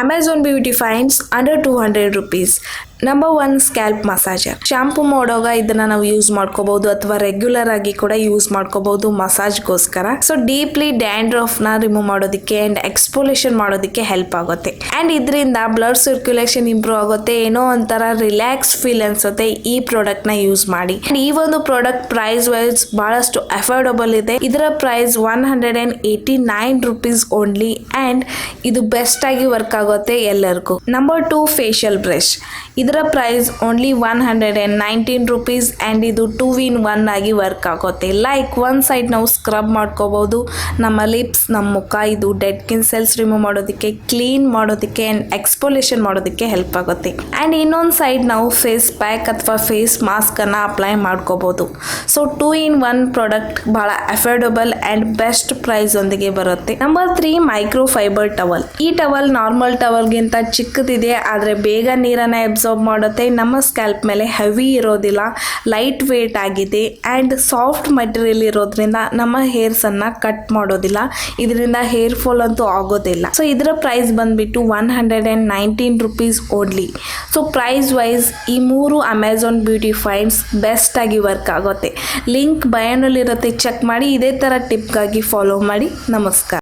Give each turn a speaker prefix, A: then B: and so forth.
A: Amazon beauty finds under two hundred rupees number one scalp massager shampoo ಮಾಡೋವಾಗ ಇದನ್ನ ನಾವು use ಮಾಡ್ಕೋಬಹುದು ಅಥವಾ ರೆಗ್ಯುಲರ್ ಆಗಿ ಕೂಡ ಯೂಸ್ ಮಾಡ್ಕೋಬಹುದು ಮಸಾಜ್ಗೋಸ್ಕರ ಸೊ ಡೀಪ್ಲಿ ಡ್ಯಾಂಡ್ರಫ್ನ ರಿಮೂವ್ ಮಾಡೋದಕ್ಕೆ ಅಂಡ್ ಎಕ್ಸ್ಪೋಲೇಷನ್ ಮಾಡೋದಕ್ಕೆ ಹೆಲ್ಪ್ ಆಗುತ್ತೆ. ಅಂಡ್ ಇದರಿಂದ ಬ್ಲಡ್ ಸರ್ಕ್ಯುಲೇಷನ್ ಇಂಪ್ರೂವ್ ಆಗುತ್ತೆ. ಏನೋ ಒಂಥರ ರಿಲ್ಯಾಕ್ಸ್ ಫೀಲ್ ಅನ್ಸುತ್ತೆ ಈ ಪ್ರಾಡಕ್ಟ್ನ ಯೂಸ್ ಮಾಡಿ. ಅಂಡ್ ಈ ಒಂದು ಪ್ರಾಡಕ್ಟ್ ಪ್ರೈಸ್ ವೈಸ್ ಬಹಳಷ್ಟು ಅಫೋರ್ಡಬಲ್ ಇದೆ. ಇದರ price one hundred and eighty nine rupees only and ಇದು ಬೆಸ್ಟ್ ಆಗಿ ವರ್ಕ್ ಆಗುತ್ತೆ ಎಲ್ಲರಿಗೂ. ನಂಬರ್ ಟೂ ಫೇಶಿಯಲ್ ಬ್ರಷ್ ಇದರ price only one hundred and nineteen rupees and ಇದು ಟೂ ಇನ್ ಒನ್ ಆಗಿ ವರ್ಕ್ ಆಗುತ್ತೆ. ಲೈಕ್ ಒನ್ ಸೈಡ್ ನಾವು ಸ್ಕ್ರಬ್ ಮಾಡ್ಕೋಬೋದು. ನಮ್ಮ ಲಿಪ್ಸ್ ನಮ್ಮ ಮುಖ, ಇದು ಡೆಡ್ ಕಿನ್ ಸೆಲ್ಸ್ ರಿಮೂವ್ ಮಾಡೋದಕ್ಕೆ ಕ್ಲೀನ್ ಮಾಡೋದಕ್ಕೆ ಆ್ಯಂಡ್ ಎಕ್ಸ್ಪೋಲೇಷನ್ ಮಾಡೋದಕ್ಕೆ ಹೆಲ್ಪ್ ಆಗುತ್ತೆ. ಆ್ಯಂಡ್ ಇನ್ನೊಂದು ಸೈಡ್ ನಾವು ಫೇಸ್ ಪ್ಯಾಕ್ ಅಥವಾ ಫೇಸ್ ಮಾಸ್ಕನ್ನು ಅಪ್ಲೈ ಮಾಡ್ಕೋಬೋದು. So two in one product ಭಾಳ ಅಫೋರ್ಡಬಲ್ ಆ್ಯಂಡ್ ಬೆಸ್ಟ್ ಪ್ರೈಸ್ ಒಂದಿಗೆ ಬರುತ್ತೆ. Number three microfibre towel ಈ ಟವಲ್ ನಾರ್ಮಲ್ ಟವಲ್ಗಿಂತ ಚಿಕ್ಕದಿದೆ, ಆದರೆ ಬೇಗ ನೀರನ್ನು ಅಬ್ಸಾರ್ಬ್ ಮಾಡುತ್ತೆ. ನಮ್ಮ ಸ್ಕ್ಯಾಲ್ಪ್ ಮೇಲೆ ಹೆವಿ ಇರೋದಿಲ್ಲ ಲೈಟ್ ವೇಟ್ ಆಗಿದೆ ಆ್ಯಂಡ್ ಸಾಫ್ಟ್ ಮಟೀರಿಯಲ್ ಇರೋದ್ರಿಂದ ನಮ್ಮ ಹೇರ್ಸನ್ನು ಕಟ್ ಮಾಡೋದಿಲ್ಲ. ಇದರಿಂದ ಹೇರ್ ಫಾಲ್ ಅಂತೂ ಆಗೋದಿಲ್ಲ. ಸೊ ಇದರ ಪ್ರೈಸ್ ಬಂದ್ಬಿಟ್ಟು one hundred and nineteen rupees only so price wise ಈ ಮೂರು ಅಮೆಝಾನ್ ಬ್ಯೂಟಿ ಫೈನ್ಸ್ ಆಗಿ ವರ್ಕ್ ಆಗುತ್ತೆ. ಲಿಂಕ್ ಬಯೋನಲ್ಲಿರುತ್ತೆ ಚೆಕ್ ಮಾಡಿ, ಇದೇ ಥರ ಟಿಪ್ಗಾಗಿ ಫಾಲೋ ಮಾಡಿ. ನಮಸ್ಕಾರ.